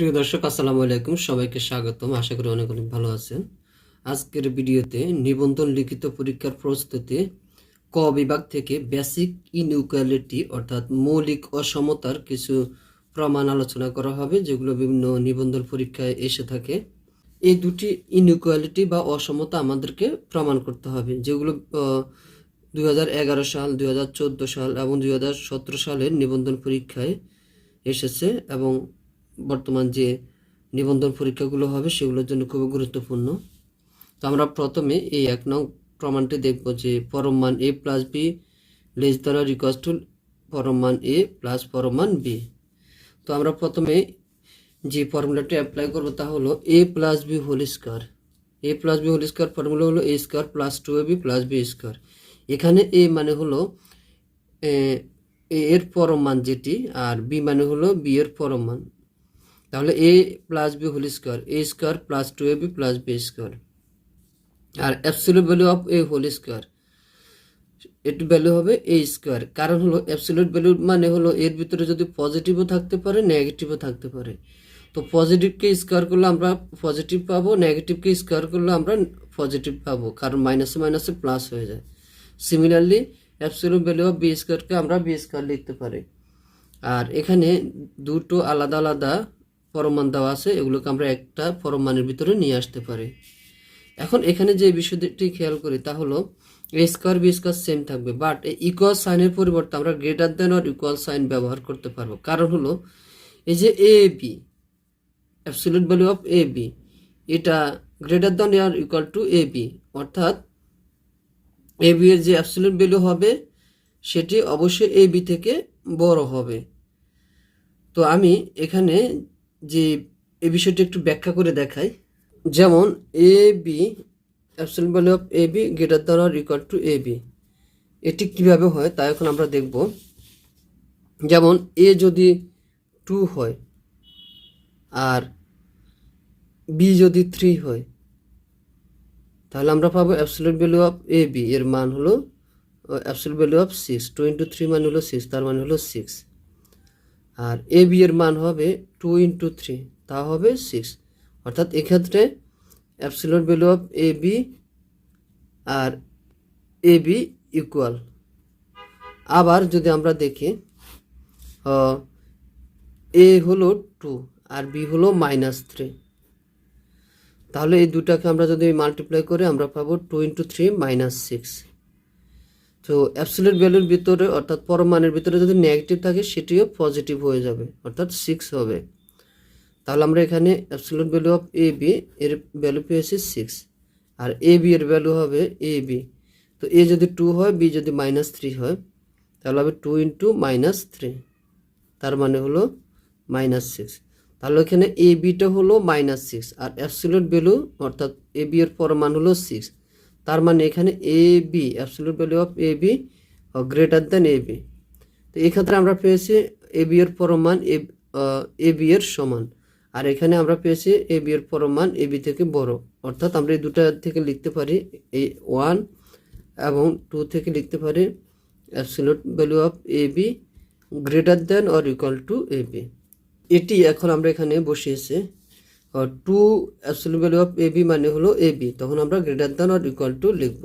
প্রিয় দর্শক, আসসালামু আলাইকুম। সবাইকে স্বাগতম। আশা করি অনেক অনেক ভালো আছেন। আজকের ভিডিওতে নিবন্ধন লিখিত পরীক্ষার প্রস্তুতি ক বিভাগ থেকে বেসিক ইনইকুয়ালিটি অর্থাৎ মৌলিক অসমতার কিছু প্রমাণ আলোচনা করা হবে, যেগুলো বিভিন্ন নিবন্ধন পরীক্ষায় এসে থাকে। এই দুটি ইনইকুয়ালিটি বা অসমতা আমাদেরকে প্রমাণ করতে হবে, যেগুলো দু হাজার এগারো সাল দু হাজার চোদ্দ সাল এবং দু হাজার সতেরো সালের নিবন্ধন পরীক্ষায় এসেছে এবং বর্তমান যে নিবন্ধন পরীক্ষাগুলো হবে সেগুলোর জন্য খুবই গুরুত্বপূর্ণ। তো আমরা প্রথমে এই এক নং প্রমাণটি দেখব যে পরম মান এ প্লাস বি লেস দ্বারা রিকোয়াস টু পরমান এ প্লাস পরম মান বি তো আমরা প্রথমে যে ফর্মুলাটি অ্যাপ্লাই করব তা হলো a plus b whole square a plus b whole square formula হলো a square plus two a b plus b square এখানে এ মানে হলো এর মান যেটি আর বি মানে হলো বি এর পরমান তাহলে a plus b whole square a square plus two a b plus b square R absolute value of a whole square এটি ভ্যালু হবে এ স্কোয়ার কারণ হলো অ্যাবসলিউট ভ্যালু মানে হলো এর ভিতরে যদি পজিটিভও থাকতে পারে নেগেটিভও থাকতে পারে। তো পজিটিভকে স্কোয়ার করলে আমরা পজিটিভ পাবো নেগেটিভকে স্কোয়ার করলে আমরা পজিটিভ পাবো, কারণ মাইনাসে মাইনাসে প্লাস হয়ে যায়। Similarly absolute value of b স্কোয়ারকে আমরা বি স্কোয়ার লিখতে পারি। আর এখানে দুটো আলাদা আলাদা পরমাণ দেওয়া আছে, এগুলোকে আমরা একটা ফরম মানের ভিতরে নিয়ে আসতে পারি। এখন এখানে যে বিষয়টি খেয়াল করি তা হলো a square b square same থাকবে বাট এই ইকুয়াল সাইনের পরিবর্তে আমরা greater than or equal sign ব্যবহার করতে পারব। কারণ হলো এই যে a b absolute value of a b এটা গ্রেটার দেন আর ইকুয়াল টু এ বি অর্থাৎ এ বি এর যে অ্যাবসলিউট ভ্যালু হবে, সেটি অবশ্যই এ বি থেকে বড় হবে। তো আমি এখানে যে এই বিষয়টি একটু ব্যাখ্যা করে দেখাই। যেমন a b absolute value of a b greater than or equal to a b এটি কীভাবে হয় তা এখন আমরা দেখব। যেমন এ যদি টু হয় আর বি যদি থ্রি হয়, তাহলে আমরা পাবো absolute value of a b এর মান হলো absolute value of six two into three মান হলো সিক্স তার মানে হলো সিক্স আর এ বি এর মান হবে টু ইন্টু থ্রি তা হবে সিক্স অর্থাৎ এক্ষেত্রে absolute value of a b R A B equal আবার যদি আমরা দেখি এ হলো টু আর বি হলো মাইনাস থ্রি তাহলে এই দুটাকে আমরা যদি মাল্টিপ্লাই করে আমরা পাবো two into three minus six তো অ্যাবসলিউট ভ্যালুর ভিতরে অর্থাৎ পরমাণের ভিতরে যদি নেগেটিভ থাকে, সেটিও পজিটিভ হয়ে যাবে, অর্থাৎ সিক্স হবে। তাহলে আমরা এখানে absolute value of a b এর ভ্যালু পেয়েছি সিক্স আর এ বি এর ভ্যালু হবে এ বি তো এ যদি টু হয় বি যদি মাইনাস থ্রি হয়, তাহলে হবে টু ইন্টু মাইনাস থ্রি তার মানে হলো মাইনাস সিক্স তাহলে এখানে এ বিটা হলো মাইনাস সিক্স আর অ্যাবসলিউট ভ্যালু অর্থাৎ এ বি এর পরমান হলো সিক্স তার মানে এখানে a b absolute value of a b greater than a b তো এক্ষেত্রে আমরা পেয়েছি এ বি এর পরমান এ বি এর সমান। আর এখানে আমরা পেয়েছি এ বি এর পরমান এ বি থেকে বড়। অর্থাৎ আমরা এই দুটা থেকে লিখতে পারি এই ওয়ান এবং টু থেকে লিখতে পারি absolute value of a b greater than or equal to a b এটি এখন আমরা এখানে বসিয়েছি। Two absolute value of a b মানে হলো এ বি তখন আমরা greater than or equal to লিখব।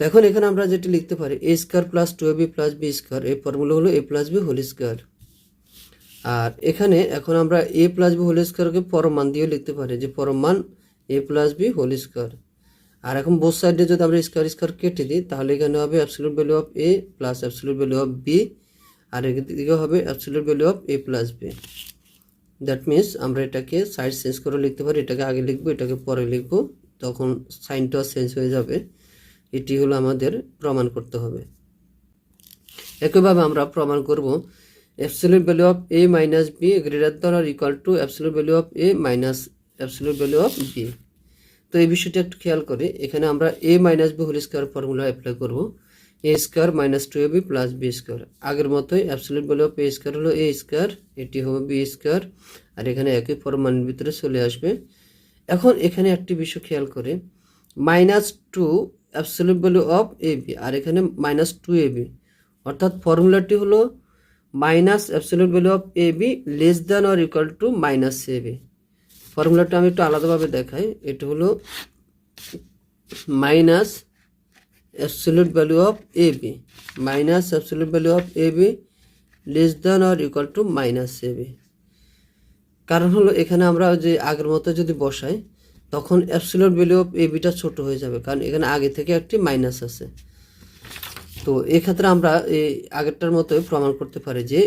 তো এখন এখানে আমরা যেটি লিখতে পারি a square plus two a b plus b square এই ফর্মুলা হলো a plus b whole square আর এখানে এখন আমরা এ প্লাস বি হোল স্কোয়ারকে পরমান দিয়েও লিখতে পারি, যে পরমান a plus b whole square আর এখন বোথ সাইডে যদি আমরা স্কোয়ার স্কোয়ার কেটে দিই, তাহলে এখানে হবে absolute value of a plus absolute value of b আর এদিকে হবে absolute value of a plus b that means আমরা এটাকে সাইড চেঞ্জ করে লিখতে পারি, এটাকে আগে লিখব, এটাকে পরে লিখব, তখন সাইনটাও চেঞ্জ হয়ে যাবে। এটি হলো আমাদের প্রমাণ করতে হবে। একইভাবে আমরা প্রমাণ করব absolute value of a minus b greater than R equal to absolute value of a minus absolute value of b তো এই বিষয়টি একটু খেয়াল করে, এখানে আমরা a minus b whole square formula apply করব। A square minus two a b plus b square আগের মতোই absolute value of a square হলো এ স্কোয়ার এটি হবে বি স্কোয়ার আর এখানে একই ফরমানের ভিতরে চলে আসবে। এখন এখানে একটি বিষয় খেয়াল করে। Minus two absolute value of a b আর এখানে মাইনাস টু এ বি অর্থাৎ ফর্মুলাটি হলো minus absolute value of a b less than or equal to minus a b ফর্মুলাটা আমি একটু আলাদাভাবে দেখাই। এটা হলো minus a b minus absolute value of a b less than or equal to minus a b কারণ হলো এখানে আমরা যে আগের মতো যদি বসাই, তখন অ্যাবসলিউট ভ্যালু অফ এ বিটা ছোট হয়ে যাবে, কারণ এখানে আগে থেকে একটি মাইনাস আছে। তো এক্ষেত্রে আমরা এই আগেরটার মতোই প্রমাণ করতে পারি যে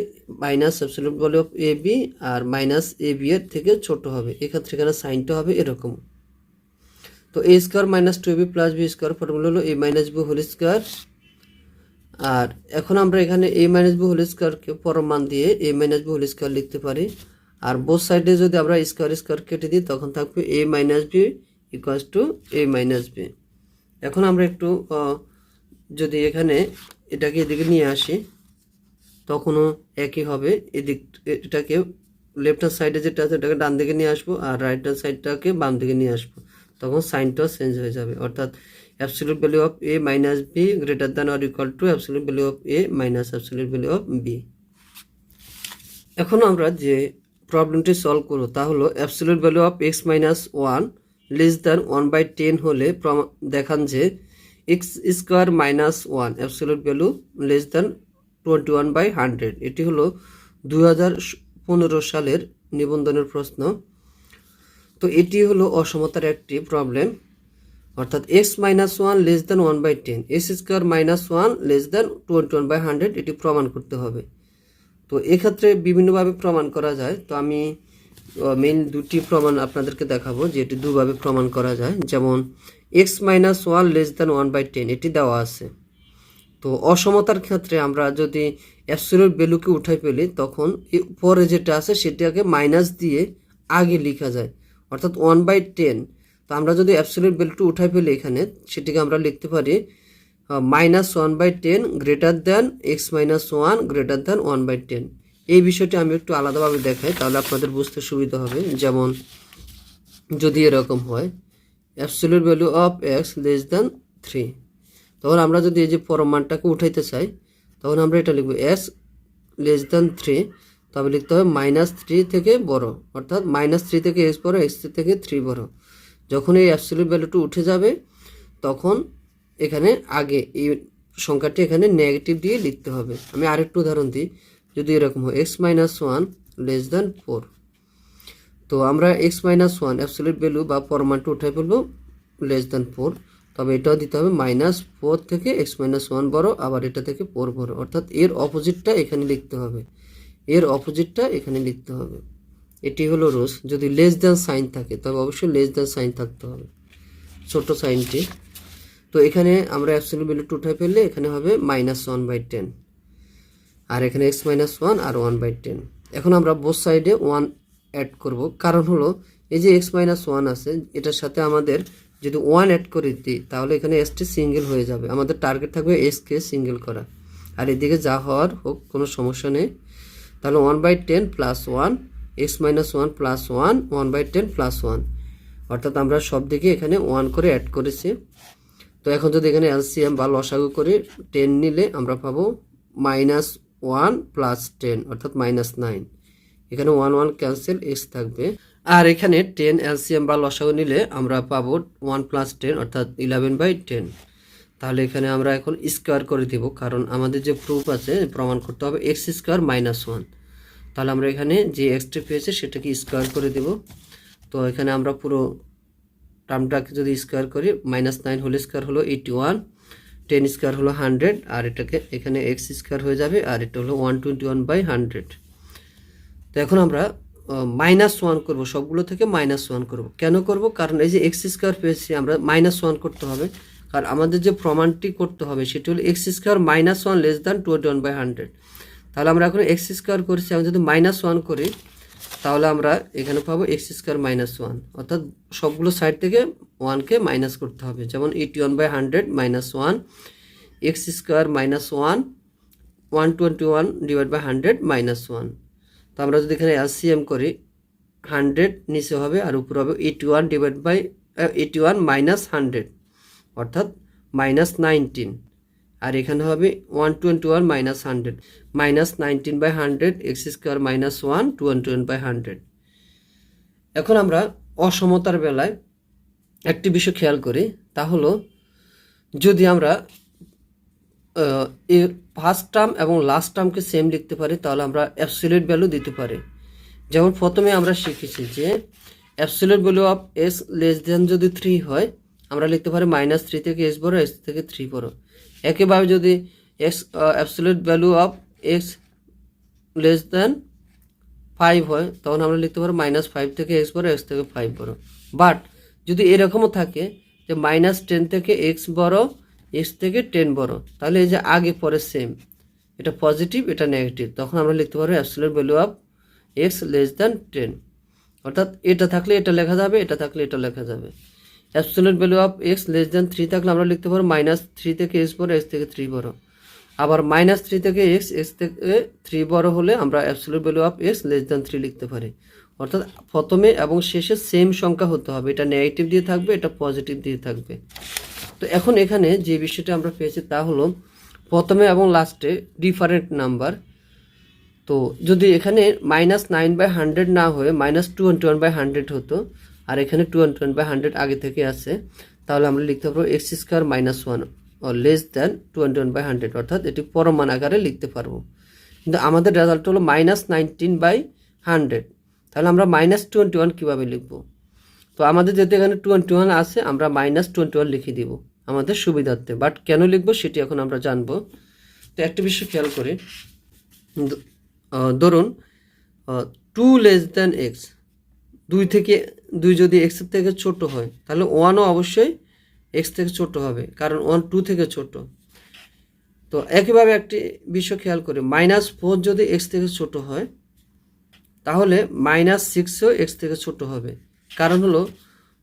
minus absolute value of a b R minus A B এর থেকে ছোট হবে। এক্ষেত্রে এখানে সাইনটা হবে এরকম। তো a square minus two b plus b square formula হলো a minus b whole square আর এখন আমরা এখানে এ মাইনাস বি হোল স্কোয়ারকে পরমান দিয়ে a minus b whole square লিখতে পারি। আর বোথ সাইডে যদি আমরা স্কোয়ার স্কোয়ার কেটে দিই, তখন থাকবে a minus b equals to a minus b এখন আমরা একটু যদি এখানে এটাকে এদিকে নিয়ে আসি, তখনও একই হবে। এদিক, এটাকে লেফট হ্যান্ড সাইডে যেটা আছে, ওটাকে ডান দিকে নিয়ে আসব, আর রাইট হ্যান্ড সাইডটাকে বাম দিকে নিয়ে আসব। তখন সাইনটাও চেঞ্জ হয়ে যাবে। অর্থাৎ absolute value of a minus b greater than or equal to absolute value of a minus absolute value of b এখন আমরা যে প্রবলেমটি সলভ করব তা হলো absolute value of x minus one less than one by ten হলে দেখান যে x square minus one absolute value less than twenty one by hundred এটি হলো দুই হাজার পনেরো সালের নিবন্ধনের প্রশ্ন। তো এটি হলো অসমতার একটি প্রবলেম অর্থাৎ x minus one less than one by ten x square minus one less than twenty one by hundred এটি প্রমাণ করতে হবে। তো এক্ষেত্রে বিভিন্নভাবে প্রমাণ করা যায়। তো আমি মেইন দুটি প্রমাণ আপনাদেরকে দেখাবো যে এটি দুভাবে প্রমাণ করা যায়। যেমন x minus one less than one by ten এটি দেওয়া আছে। তো অসমতার ক্ষেত্রে আমরা যদি অ্যাবসোলিউট ভ্যালুকে উঠাই ফেলি, তখন পরে যেটা আছে সেটাকে মাইনাস দিয়ে আগে লেখা যায়। অর্থাৎ ওয়ান বাই টেন তো আমরা যদি অ্যাবসোলিউট ভ্যালুটা উঠাই ফেলি এখানে, সেটিকে আমরা লিখতে পারি minus one by ten greater than x minus one greater than one by ten এই বিষয়টি আমি একটু আলাদাভাবে দেখাই, তাহলে আপনাদের বুঝতে সুবিধা হবে। যেমন যদি এরকম হয় absolute value of x less than three তখন আমরা যদি এই যে পরমানটাকে উঠাইতে চাই, তখন আমরা এটা লিখব এস লেস দ্যান থ্রি তবে লিখতে হবে মাইনাস থ্রি থেকে বড়। অর্থাৎ মাইনাস থ্রি থেকে এক্স বড় এক্স থেকে থ্রি বড়। যখন এই অ্যাবসলিউট ভ্যালুটা উঠে যাবে, তখন এখানে আগে এই সংখ্যাটি এখানে নেগেটিভ দিয়ে লিখতে হবে। আমি আরেকটু উদাহরণ দিই। যদি এরকম হয় x minus one less than four তো আমরা x minus one absolute value বা পরমানটা উঠে ফেলব লেস দ্যান ফোর তবে এটাও দিতে হবে মাইনাস ফোর থেকে এক্স মাইনাস ওয়ান বড়, আবার এটা থেকে ফোর বড়। অর্থাৎ এর অপোজিটটা এখানে লিখতে হবে। এর অপোজিটটা এখানে লিখতে হবে। এটি হলো রোজ যদি লেস দ্যান সাইন থাকে, তবে অবশ্যই লেস দ্যান সাইন থাকতে হবে। ছোট সাইনটি তো এখানে আমরা অ্যাবসলিউট ভ্যালুটা উঠে ফেললে এখানে হবে মাইনাস ওয়ান বাই টেন আর এখানে এক্স মাইনাস ওয়ান আর ওয়ান বাই টেন এখন আমরা বোথ সাইডে ওয়ান অ্যাড করব। কারণ হলো, এই যে এক্স মাইনাস ওয়ান আছে, এটার সাথে আমাদের যদি ওয়ান অ্যাড করে দিই, তাহলে এখানে এসটি সিঙ্গেল হয়ে যাবে। আমাদের টার্গেট থাকবে এসকে সিঙ্গেল করা। আর এদিকে যা হওয়ার হোক, কোনো সমস্যা নেই। তাহলে one by ten plus one x minus one plus one one by ten plus one অর্থাৎ আমরা সব দিকে এখানে ওয়ান করে অ্যাড করেছি। তো এখন যদি এখানে এলসিএম বা লসাগু করে টেন নিলে আমরা পাবো মাইনাস ওয়ান প্লাস টেন অর্থাৎ মাইনাস নাইন এখানে ওয়ান ওয়ান ক্যান্সেল এক্স থাকবে। আর এখানে টেন এলসিএম বা লসাগু নিলে আমরা পাবো ওয়ান প্লাস টেন অর্থাৎ ইলেভেন বাই টেন তাহলে এখানে আমরা এখন স্কোয়ার করে দিব, কারণ আমাদের যে প্রুফ আছে, প্রমাণ করতে হবে এক্স স্কোয়ার মাইনাস ওয়ান তাহলে আমরা এখানে যে এক্সটি পেয়েছে সেটাকে স্কোয়ার করে দেব। তো এখানে আমরা পুরো টার্মটাকে যদি স্কোয়ার করি মাইনাস নাইন হোল স্কোয়ার হলো এইটি ওয়ান টেন স্কোয়ার হলো হান্ড্রেড আর এটাকে এখানে এক্স স্কোয়ার হয়ে যাবে, আর এটা হলো one twenty one by hundred তো এখন আমরা মাইনাস ওয়ান করব, সবগুলো থেকে মাইনাস ওয়ান করব। কেন করব? কারণ এই যে এক্স স্কোয়ার পেয়েছি, আমরা মাইনাস ওয়ান করতে হবে। কারণ আমাদের যে প্রমাণটি করতে হবে, সেটি হলো x square minus one less than twenty one by hundred তাহলে আমরা এখন এক্স স্কোয়ার করছি, আমি যদি মাইনাস ওয়ান করি, তাহলে আমরা এখানে পাবো এক্স স্কোয়ার মাইনাস ওয়ান অর্থাৎ সবগুলো সাইড থেকে ওয়ানকে মাইনাস করতে হবে। যেমন eighty one by hundred minus one x square minus one one twenty one divide by hundred minus one তো আমরা যদি এখানে এলসিএম করি হান্ড্রেড নিচে হবে আর উপরে হবে eighty one divide by eighty one minus hundred অর্থাৎ মাইনাস নাইনটিন আর এখানে হবে one twenty one minus hundred minus nineteen by hundred x square minus one twenty one by hundred এখন আমরা অসমতার বেলায় একটি বিষয় খেয়াল করি, তা হলো যদি আমরা এর ফার্স্ট টার্ম এবং লাস্ট টার্মকে সেম লিখতে পারি, তাহলে আমরা অ্যাবসোলিউট ভ্যালু দিতে পারি। যেমন প্রথমে আমরা শিখেছি যে absolute value of s less than যদি থ্রি হয়, আমরা লিখতে পারি মাইনাস থ্রি থেকে এস বড় এস থেকে থ্রি বড়। একইভাবে যদি x absolute value of x less than five হয়, তখন আমরা লিখতে পারব মাইনাস ফাইভ থেকে এক্স বড় এক্স থেকে ফাইভ বড়। বাট যদি এরকমও থাকে যে মাইনাস টেন থেকে এক্স বড় এক্স থেকে টেন বড়, তাহলে এই যে আগে পরে সেম এটা পজিটিভ এটা নেগেটিভ তখন আমরা লিখতে পারব absolute value of x less than ten অর্থাৎ এটা থাকলে এটা লেখা যাবে, এটা থাকলে এটা লেখা যাবে। Absolute value of x less than three থাকলে আমরা লিখতে পারব মাইনাস থ্রি থেকে এক্স বড় এক্স থেকে থ্রি বড়। আবার মাইনাস থ্রি থেকে এক্স এক্স থেকে থ্রি বড় হলে আমরা absolute value of x less than three লিখতে পারি। অর্থাৎ প্রথমে এবং শেষে সেম সংখ্যা হতে হবে। এটা নেগেটিভ দিয়ে থাকবে, এটা পজিটিভ দিয়ে থাকবে। তো এখন এখানে যে বিষয়টা আমরা পেয়েছি তা হলো, প্রথমে এবং লাস্টে ডিফারেন্ট নাম্বার তো যদি এখানে মাইনাস নাইন বাই হান্ড্রেড না হয়ে minus twenty one by hundred হতো আর এখানে টোয়েন্টি ওয়ান বাই হান্ড্রেড আগে থেকে আছে, তাহলে আমরা লিখতে পারব x square minus one O less than twenty one by hundred অর্থাৎ এটি পরমান আকারে লিখতে পারব। কিন্তু আমাদের রেজাল্ট হলো মাইনাস নাইনটিন বাই হান্ড্রেড তাহলে আমরা মাইনাস টোয়েন্টি ওয়ান কীভাবে লিখব? তো আমাদের যেহেতু এখানে টোয়েন্টি ওয়ান আছে, আমরা মাইনাস টোয়েন্টি ওয়ান লিখে দিব আমাদের সুবিধার্থে। বাট কেন লিখব সেটি এখন আমরা জানব। তো একটা বিষয় খেয়াল করি। ধরুন টু লেস দ্যান এক্স দুই থেকে দুই যদি এক্সের থেকে ছোট হয়, তাহলে ওয়ানও অবশ্যই এক্স থেকে ছোট হবে, কারণ ওয়ান টু থেকে ছোট। তো একইভাবে একটি বিষয় খেয়াল করি মাইনাস ফোর যদি এক্স থেকে ছোট হয়, তাহলে মাইনাস সিক্সও এক্স থেকে ছোট হবে। কারণ হলো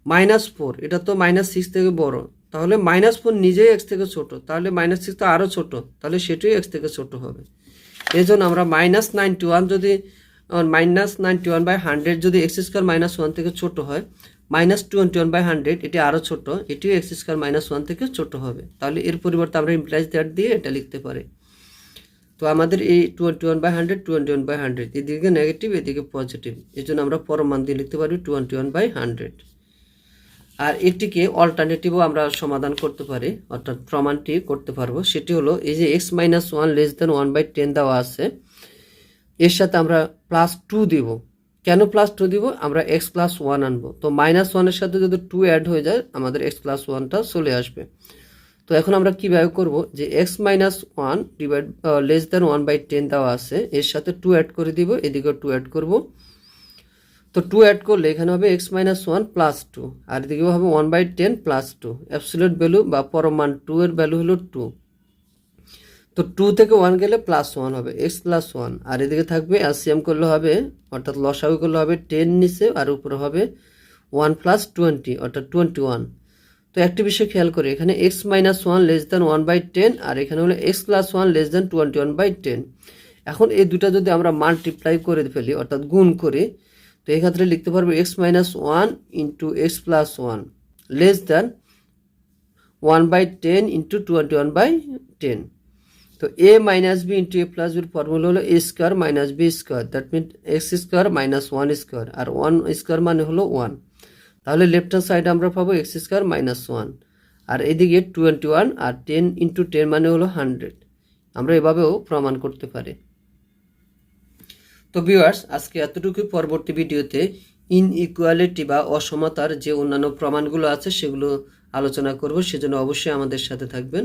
মাইনাস ফোর এটা তো মাইনাস সিক্স থেকে বড়, তাহলে মাইনাস ফোর নিজেই এক্স থেকে ছোট, তাহলে মাইনাস সিক্স তো আরও ছোট, তাহলে সেটিও এক্স থেকে ছোট হবে। এই জন্য আমরা মাইনাস নাইনটি ওয়ান যদি minus ninety one by hundred যদি এক্স স্কোয়ার মাইনাস ওয়ান থেকে ছোট হয় minus twenty one by hundred এটি আরও ছোট, এটিও এক্স স্কোয়ার মাইনাস ওয়ান থেকে ছোট হবে। তাহলে এর পরিবর্তে আমরা ইমপ্লাইজ দ্যাট দিয়ে এটা লিখতে পারি। তো আমাদের এই twenty one by hundred twenty one by hundred এদিকে নেগেটিভ এদিকে পজিটিভ এই জন্য আমরা পরমান দিয়ে লিখতে পারি টোয়েন্টি ওয়ান বাই হান্ড্রেড আর এটিকে অল্টারনেটিভও আমরা সমাধান করতে পারি, অর্থাৎ প্রমাণটি করতে পারব। সেটি হলো এই যে x minus one less than one by ten দেওয়া আছে এর সাথে আমরা প্লাস টু দিব। কেন প্লাস টু দিব? আমরা এক্স প্লাস ওয়ান আনব। তো মাইনাস ওয়ানের সাথে যদি টু অ্যাড হয়ে যায়, আমাদের এক্স প্লাস ওয়ানটা চলে আসবে। তো এখন আমরা কীভাবে করব? যে x minus one divide less than one by ten দেওয়া আছে, এর সাথে টু অ্যাড করে দিব এদিকে টু অ্যাড করব। তো টু অ্যাড করলে এখানে হবে x minus one plus two আর এদিকে হবে one by ten plus two absolute value বা পরমান টু এর ভ্যালু হলো টু তো টু থেকে ওয়ান গেলে প্লাস ওয়ান হবে এক্স প্লাস ওয়ান আর এদিকে থাকবে এলসিএম করলে হবে, অর্থাৎ লসাগু করলে হবে টেন নিচে, আর উপরে হবে ওয়ান প্লাস টোয়েন্টি অর্থাৎ টোয়েন্টি ওয়ান তো একটি বিষয় খেয়াল করি, এখানে x minus one less than one by ten আর এখানে হলো x plus one less than twenty one by ten এখন এই দুটা যদি আমরা মাল্টিপ্লাই করে ফেলি, অর্থাৎ গুণ করে, তো এক্ষেত্রে লিখতে পারব x minus one into x plus one less than one by ten into twenty one by ten তো a minus b into a plus বির ফর্মুলা হলো a square minus b square that mean x square minus one square R one square মানে হলো one তাহলে left hand সাইডে আমরা পাবো x square minus one আর এদিকে টোয়েন্টি ওয়ান আর টেন ইন্টু টেন মানে হলো হান্ড্রেড আমরা এভাবেও প্রমাণ করতে পারি। তো ভিউয়ার্স আজকে এতটুকু পরবর্তী ভিডিওতে ইনইকুয়ালিটি বা অসমতার যে অন্যান্য প্রমাণগুলো আছে সেগুলো আলোচনা করব। সেজন্য অবশ্যই আমাদের সাথে থাকবেন।